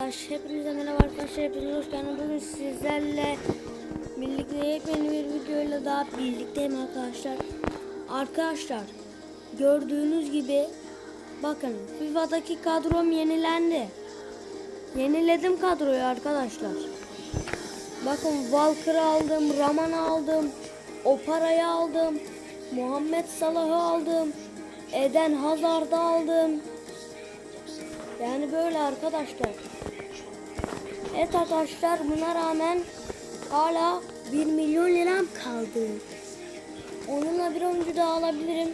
Arkadaşlar hepinize merhaba arkadaşlar hepiniz hoş geldiniz. Bugün sizlerle birlikte yepyeni bir videoyla daha birlikteyim arkadaşlar. Arkadaşlar gördüğünüz gibi bakın FIFA'daki kadrom yenilendi. Yeniledim kadroyu arkadaşlar. Bakın Walker'ı aldım, Raman'ı aldım, Opara'yı aldım, Muhammed Salah'ı aldım, Eden Hazard'ı aldım. Yani böyle arkadaşlar. Evet arkadaşlar buna rağmen hala 1 milyon liram kaldı. Onunla bir oyuncu daha alabilirim.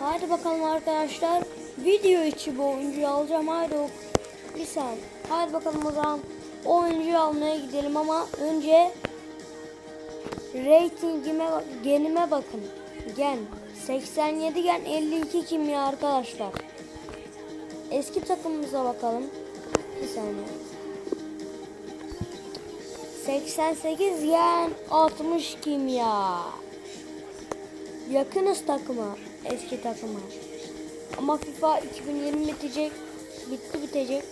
Haydi bakalım arkadaşlar. Video içi bu oyuncuyu alacağım. Haydi o bir saniye. Haydi bakalım o zaman o oyuncuyu almaya gidelim ama önce ratingime genime bakın. Gen 87 gen 52 kimya arkadaşlar. Eski takımımıza bakalım. Bir saniye. 88 yen 60 kimya. Yakınız takıma. Eski takıma. Ama FIFA 2020 bitecek. Bitti bitecek.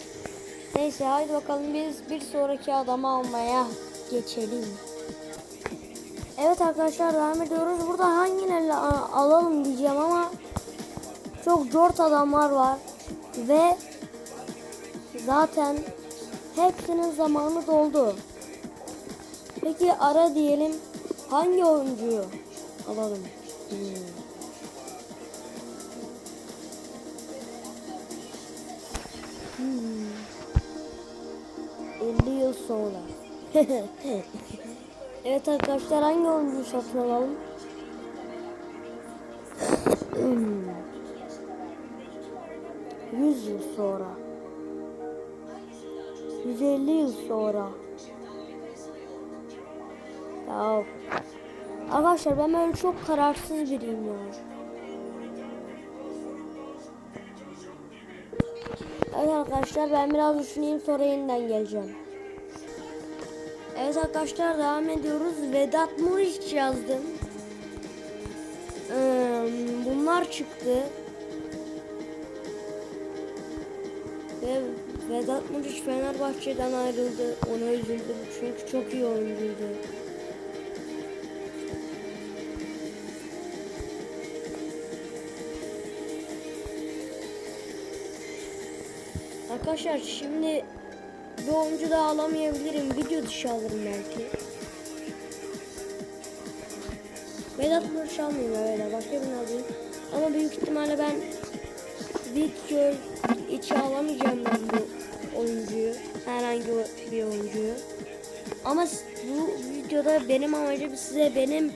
Neyse haydi bakalım biz bir sonraki adamı almaya geçelim. Evet arkadaşlar devam ediyoruz. Burada hangilerini alalım diyeceğim ama çok zor adamlar var. Ve zaten hepsinin zamanı doldu. Peki ara diyelim hangi oyuncuyu alalım? Hmm. Hmm. 50 yıl sonra. evet arkadaşlar hangi oyuncuyu satın alalım? Hmm. 100 yıl sonra. 150 yıl sonra. Ya arkadaşlar ben böyle çok kararsız biriyim ya. Evet arkadaşlar ben biraz düşüneyim sonra yeniden geleceğim. Evet arkadaşlar devam ediyoruz. Vedat Muriç yazdım. Ee, bunlar çıktı. Ve Vedat Muriç Fenerbahçe'den ayrıldı. Ona üzüldüm çünkü çok iyi oyuncuydu. Arkadaşlar şimdi bir oyuncu daha alamayabilirim. Video dışı alırım belki. Vedat Muriç almayayım öyle. Başka birini alayım. Ama büyük ihtimalle ben video içi alamayacağım ben bu oyuncuyu. Herhangi bir oyuncuyu. Ama bu videoda benim amacım size benim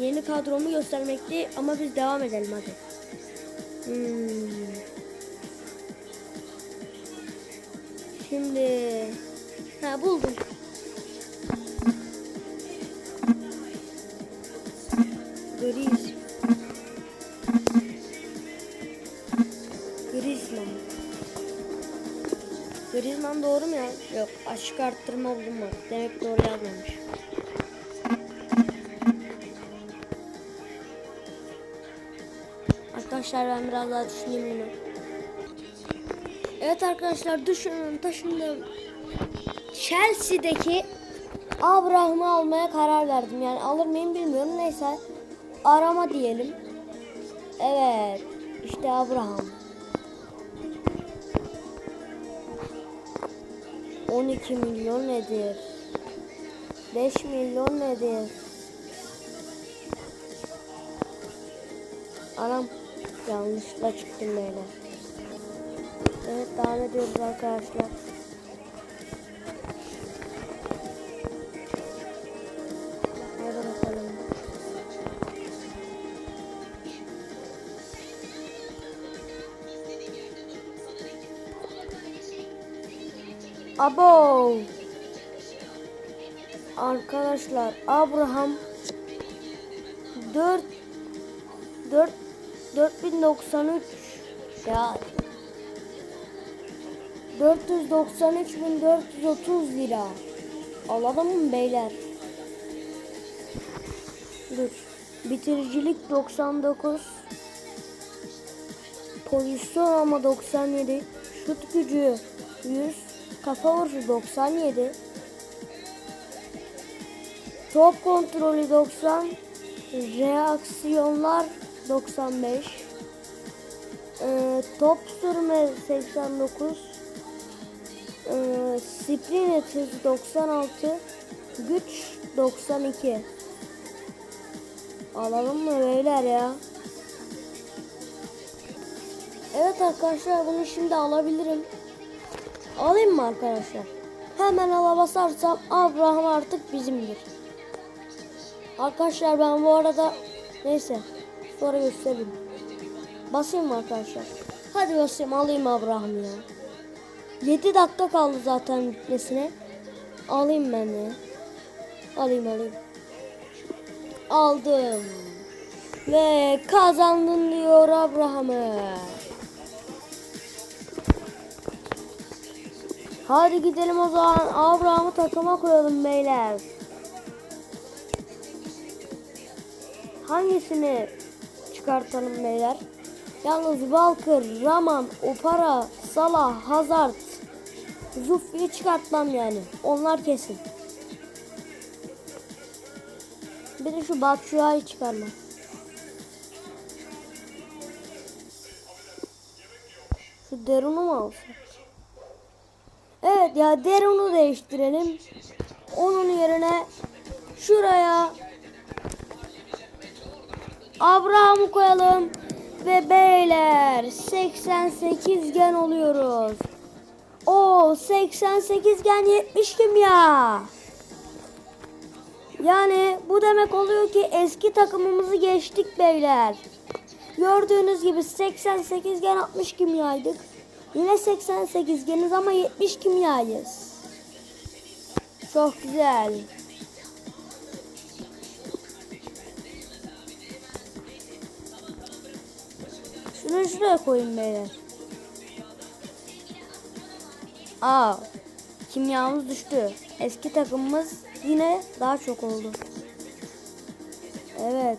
yeni kadromu göstermekti. Ama biz devam edelim hadi. Hmm. Şimdi ha buldum. Gris. Griezmann. Griezmann doğru mu ya? Yok açık arttırma bulunmadı. Demek doğru yazmamış. Arkadaşlar ben biraz daha düşüneyim bunu. Evet arkadaşlar düşünün taşındım. Chelsea'deki Abraham'ı almaya karar verdim. Yani alır mıyım bilmiyorum. Neyse arama diyelim. Evet işte Abraham. 12 milyon nedir? 5 milyon nedir? Anam yanlışla çıktım böyle. Evet devam ediyoruz arkadaşlar. Abo. Arkadaşlar Abraham 4 4 4093 ya 493.430 lira. Alalım mı beyler? Dur. Bitiricilik 99. Pozisyon ama 97. Şut gücü 100. kafa vuruşu 97. Top kontrolü 90. Reaksiyonlar 95. Ee, top sürme 89. Ee, sprint hızı 96. Güç 92. Alalım mı beyler ya? Evet arkadaşlar bunu şimdi alabilirim. Alayım mı arkadaşlar? Hemen ala basarsam Abraham artık bizimdir. Arkadaşlar ben bu arada neyse sonra göstereyim. Basayım mı arkadaşlar? Hadi basayım alayım Abraham ya. 7 dakika kaldı zaten bitmesine. Alayım ben ya. Alayım alayım. Aldım. Ve kazandın diyor Abraham'ı. Hadi gidelim o zaman. Abraham'ı takıma koyalım beyler. Hangisini çıkartalım beyler? Yalnız Walker, Raman, Opara, Salah, Hazard, Zuffi'yi çıkartmam yani. Onlar kesin. Bir de şu Batshuayi çıkarmam. Şu Derun'u mu alsak? Evet ya Derun'u değiştirelim. Onun yerine şuraya Abraham'ı koyalım. Ve beyler 88 gen oluyoruz. O 88 gen 70 kim ya? Yani bu demek oluyor ki eski takımımızı geçtik beyler. Gördüğünüz gibi 88 gen 60 kimyaydık. Yine 88 geniz ama 70 kimyayız. Çok güzel. Şunu şuraya koyayım beyler. Aa, kimyamız düştü. Eski takımımız yine daha çok oldu. Evet.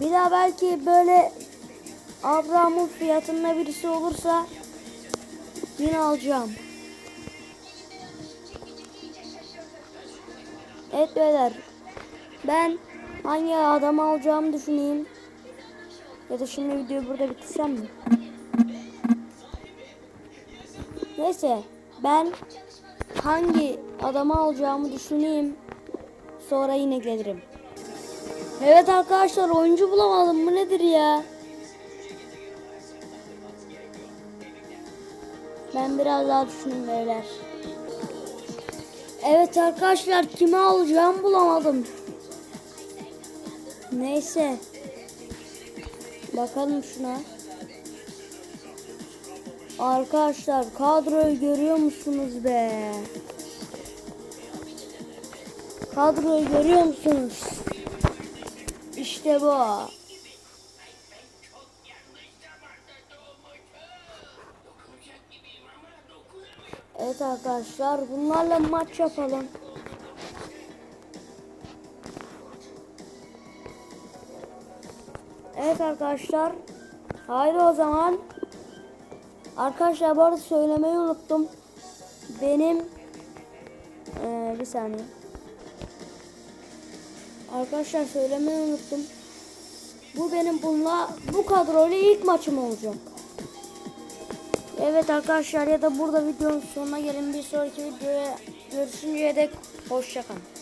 Bir daha belki böyle Abraham'ın fiyatında birisi olursa yine alacağım. Evet beyler. Ben hangi adamı alacağımı düşüneyim. Ya da şimdi videoyu burada bitirsem mi? Neyse ben hangi adamı alacağımı düşüneyim. Sonra yine gelirim. Evet arkadaşlar oyuncu bulamadım. Bu nedir ya? Ben biraz daha düşüneyim beyler. Evet arkadaşlar kimi alacağım bulamadım. Neyse. Bakalım şuna. Arkadaşlar kadroyu görüyor musunuz be? Kadroyu görüyor musunuz? İşte bu. Evet arkadaşlar bunlarla maç yapalım. Evet arkadaşlar. Haydi o zaman. Arkadaşlar bu arada söylemeyi unuttum. Benim ee, bir saniye. Arkadaşlar söylemeyi unuttum. Bu benim bununla bu kadroyla ilk maçım olacak. Evet arkadaşlar ya da burada videonun sonuna gelin. Bir sonraki videoya görüşünceye dek hoşçakalın.